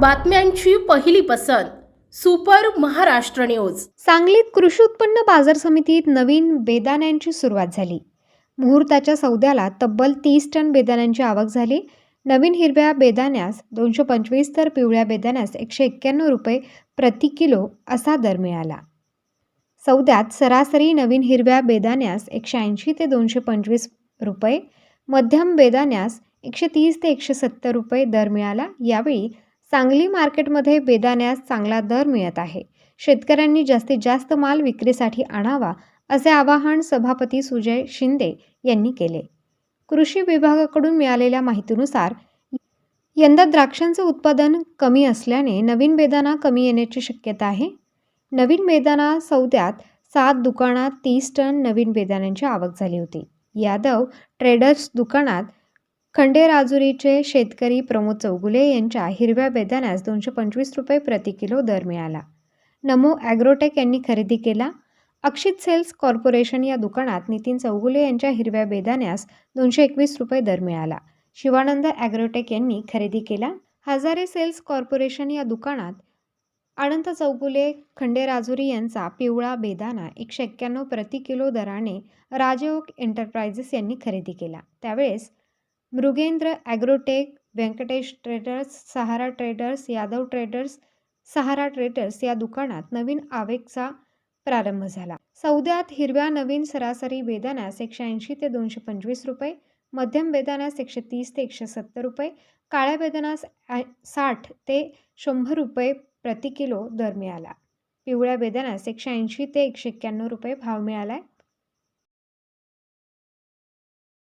बातम्यांची पहिली पसंत सुपर महाराष्ट्र न्यूज. सांगलीत कृषी उत्पन्न बाजार समितीत नवीन बेदाण्यांची सुरुवात झाली. मुहूर्ताच्या सौद्याला तब्बल तीस टन बेदाण्यांची आवक झाली. नवीन हिरव्या बेदाण्यास दोनशे पंचवीस तर पिवळ्या बेदाण्यास एकशे एक्क्याण्णव रुपये प्रति किलो असा दर मिळाला. सौद्यात सरासरी नवीन हिरव्या बेदाण्यास एकशे ऐंशी ते दोनशे पंचवीस रुपये मध्यम बेदाण्यास एकशे तीस ते एकशे सत्तर रुपये दर मिळाला. यावेळी सांगली मार्केटमध्ये बेदाण्यास चांगला दर मिळत आहे. शेतकऱ्यांनी जास्तीत जास्त माल विक्रीसाठी आणावा असे आवाहन सभापती सुजय शिंदे यांनी केले. कृषी विभागाकडून मिळालेल्या माहितीनुसार यंदा द्राक्षांचं उत्पादन कमी असल्याने नवीन बेदाना कमी येण्याची शक्यता आहे. नवीन बेदाना सौद्यात सात दुकानात तीस टन नवीन बेदाण्यांची आवक झाली होती. यादव ट्रेडर्स दुकानात खंडेराजुरीचे शेतकरी प्रमोद चौगुले यांच्या हिरव्या बेदाण्यास दोनशे पंचवीस रुपये प्रति किलो दर मिळाला. नमो ॲग्रोटेक यांनी खरेदी केला. अक्षित सेल्स कॉर्पोरेशन या दुकानात नितीन चौगुले यांच्या हिरव्या बेदाण्यास दोनशे एकवीस रुपये दर मिळाला. शिवानंद ॲग्रोटेक यांनी खरेदी केला. हजारे सेल्स कॉर्पोरेशन या दुकानात अनंत चौगुले खंडेराजुरी यांचा पिवळा बेदाना एकशे एक्क्याण्णव प्रति किलो दराने राजयोग एंटरप्राइजेस यांनी खरेदी केला. त्यावेळेस Mrugendra Agrotech Venkatesh Traders Sahara Traders Yadav Traders Sahara Traders या दुकानात नवीन आवेगचा प्रारंभ झाला. सौद्यात हिरव्या नवीन सरासरी बेदाण्यास एकशे ऐंशी ते दोनशे पंचवीस रुपये मध्यम बेदाण्यास एकशे तीस ते एकशे सत्तर रुपये काळ्या बेदाण्यास साठ ते शंभर रुपये प्रति किलो दर मिळाला. पिवळ्या बेदाण्यास एकशे ऐंशी ते एकशे एक्क्याण्णव रुपये भाव मिळाला आहे